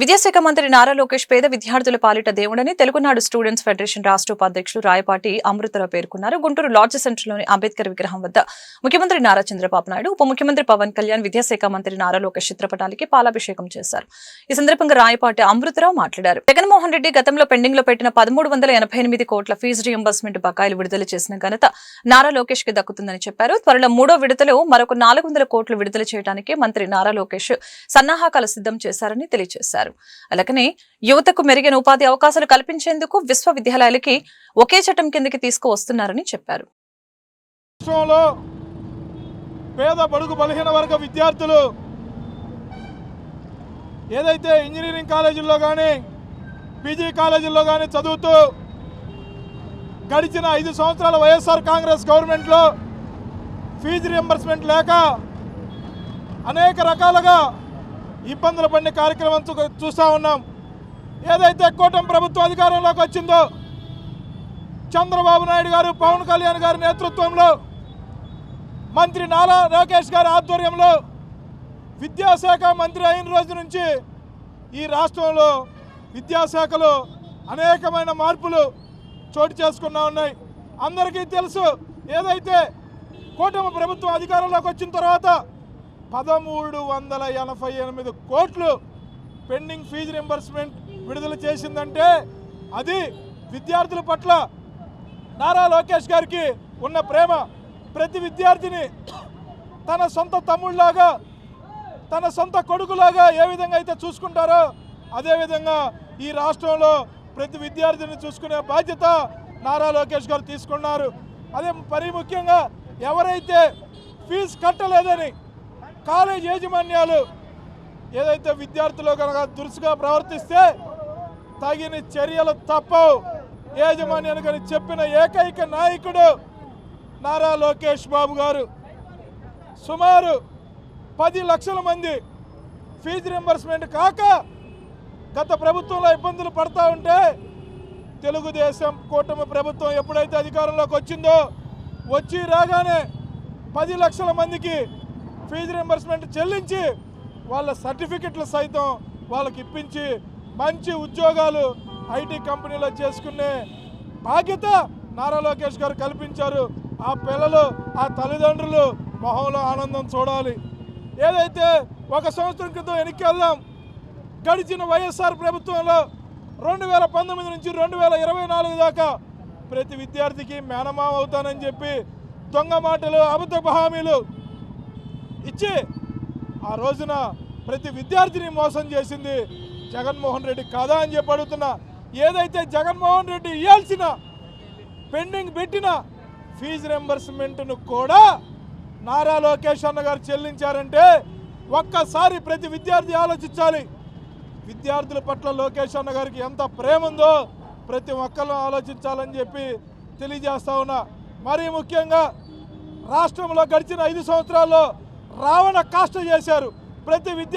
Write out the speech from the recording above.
విద్యాశాఖ మంత్రి నారా లోకేష్ పేద విద్యార్థుల పాలిట దేవుడని తెలుగునాడు స్టూడెంట్స్ ఫెడరేషన్ రాష్ట్ర ఉపాధ్యక్షులు రాయపాటి అమృతరావు పేర్కొన్నారు. గుంటూరు లాడ్జ్ సెంటర్లోని అంబేద్కర్ విగ్రహం వద్ద ముఖ్యమంత్రి నారా చంద్రబాబు నాయుడు ఉప ముఖ్యమంత్రి పవన్ కళ్యాణ్ విద్యాశాఖ మంత్రి నారా లోకేష్ చిత్రపటానికి పాలాభిషేకం చేశారు. ఈ సందర్భంగా రాయపాటి అమృతరావు మాట్లాడారు. జగన్మోహన్ రెడ్డి గతంలో పెండింగ్లో పెట్టిన పదమూడు వందల ఎనభై ఎనిమిది కోట్ల ఫీజు రియంబర్స్మెంట్ బకాయిలు విడుదల చేసిన ఘనత నారా లోకేష్కి దక్కుతుందని చెప్పారు. త్వరలో మూడో విడతలో మరొక నాలుగు వందల కోట్లు విడుదల చేయడానికి మంత్రి నారా లోకేష్ సన్నాహకాలు సిద్ధం చేశారని తెలియజేశారు. అలాగనే యువతకు మెరుగైన ఉపాధి అవకాశాలు కల్పించేందుకు విశ్వవిద్యాలయాలకి ఒకే చట్టం కిందకి తీసుకువస్తున్నారని చెప్పారు. రాష్ట్రంలో పేద బడుగు బలహీన వర్గ విద్యార్థులు ఏదైతే ఇంజనీరింగ్ కాలేజీల్లో కానీ పీజీ కాలేజీల్లో కానీ చదువుతూ గడిచిన ఐదు సంవత్సరాల వైఎస్ఆర్ కాంగ్రెస్ గవర్నమెంట్లో ఫీజు రియంబర్స్మెంట్ లేక అనేక రకాలుగా ఇబ్బందులు పడిన కార్యక్రమం చూస్తూ ఉన్నాం. ఏదైతే కూటమి ప్రభుత్వం అధికారంలోకి వచ్చిందో చంద్రబాబు నాయుడు గారు పవన్ కళ్యాణ్ గారి నేతృత్వంలో మంత్రి నారా లోకేష్ గారి ఆధ్వర్యంలో విద్యాశాఖ మంత్రి అయిన రోజు నుంచి ఈ రాష్ట్రంలో విద్యాశాఖలో అనేకమైన మార్పులు చోటు చేసుకున్నా ఉన్నాయి. అందరికీ తెలుసు ఏదైతే కూటమి ప్రభుత్వం అధికారంలోకి వచ్చిన తర్వాత పదమూడు వందల ఎనభై ఎనిమిది కోట్లు పెండింగ్ ఫీజు రింబర్స్మెంట్ విడుదల చేసిందంటే అది విద్యార్థుల పట్ల నారా లోకేష్ గారికి ఉన్న ప్రేమ. ప్రతి విద్యార్థిని తన సొంత తమ్ముళ్ళలాగా తన సొంత కొడుకులాగా ఏ విధంగా అయితే చూసుకుంటారో అదేవిధంగా ఈ రాష్ట్రంలో ప్రతి విద్యార్థిని చూసుకునే బాధ్యత నారా లోకేష్ గారు తీసుకున్నారు. అదే మరీ ముఖ్యంగా ఎవరైతే ఫీజు కట్టలేదని కాలేజ్ యాజమాన్యాలు ఏదైతే విద్యార్థులు కనుక దురుసుగా ప్రవర్తిస్తే తగిన చర్యలు తప్పవు. యాజమాన్యానికి అని చెప్పిన ఏకైక నాయకుడు నారా లోకేష్ బాబు గారు. సుమారు పది లక్షల మంది ఫీజు రింబర్స్మెంట్ కాక గత ప్రభుత్వంలో ఇబ్బందులు పడతా ఉంటే తెలుగుదేశం కూటమి ప్రభుత్వం ఎప్పుడైతే అధికారంలోకి వచ్చిందో వచ్చి రాగానే పది లక్షల మందికి ఫీజు రింబర్స్మెంట్ చెల్లించి వాళ్ళ సర్టిఫికెట్లు సైతం వాళ్ళకి ఇప్పించి మంచి ఉద్యోగాలు ఐటీ కంపెనీలో చేసుకునే బాధ్యత నారా లోకేష్ గారు కల్పించారు. ఆ పిల్లలు ఆ తల్లిదండ్రులు మొహంలో ఆనందం చూడాలి. ఏదైతే ఒక సంవత్సరం క్రితం వెనక్కి వెళ్దాం గడిచిన వైఎస్ఆర్ ప్రభుత్వంలో రెండు వేల పంతొమ్మిది నుంచి రెండు వేల ఇరవై నాలుగు దాకా ప్రతి విద్యార్థికి మేనమామ అవుతానని చెప్పి దొంగ మాటలు అబద్ధ హామీలు ఇచ్చి ఆ రోజున ప్రతి విద్యార్థిని మోసం చేసింది జగన్మోహన్ రెడ్డి కాదా అని చెప్పి అడుగుతున్నా. ఏదైతే జగన్మోహన్ రెడ్డి ఇవ్వాల్సిన పెండింగ్ పెట్టిన ఫీజు రెంబర్స్మెంట్ను కూడా నారా లోకేష్ అన్న గారు చెల్లించారంటే ఒక్కసారి ప్రతి విద్యార్థి ఆలోచించాలి. విద్యార్థుల పట్ల లోకేష్ అన్న గారికి ఎంత ప్రేమ ఉందో ప్రతి ఒక్కరు ఆలోచించాలని చెప్పి తెలియజేస్తా ఉన్నా. మరీ ముఖ్యంగా రాష్ట్రంలో గడిచిన ఐదు సంవత్సరాల్లో రావణ కాష్ట చేశారు. ప్రతి విద్య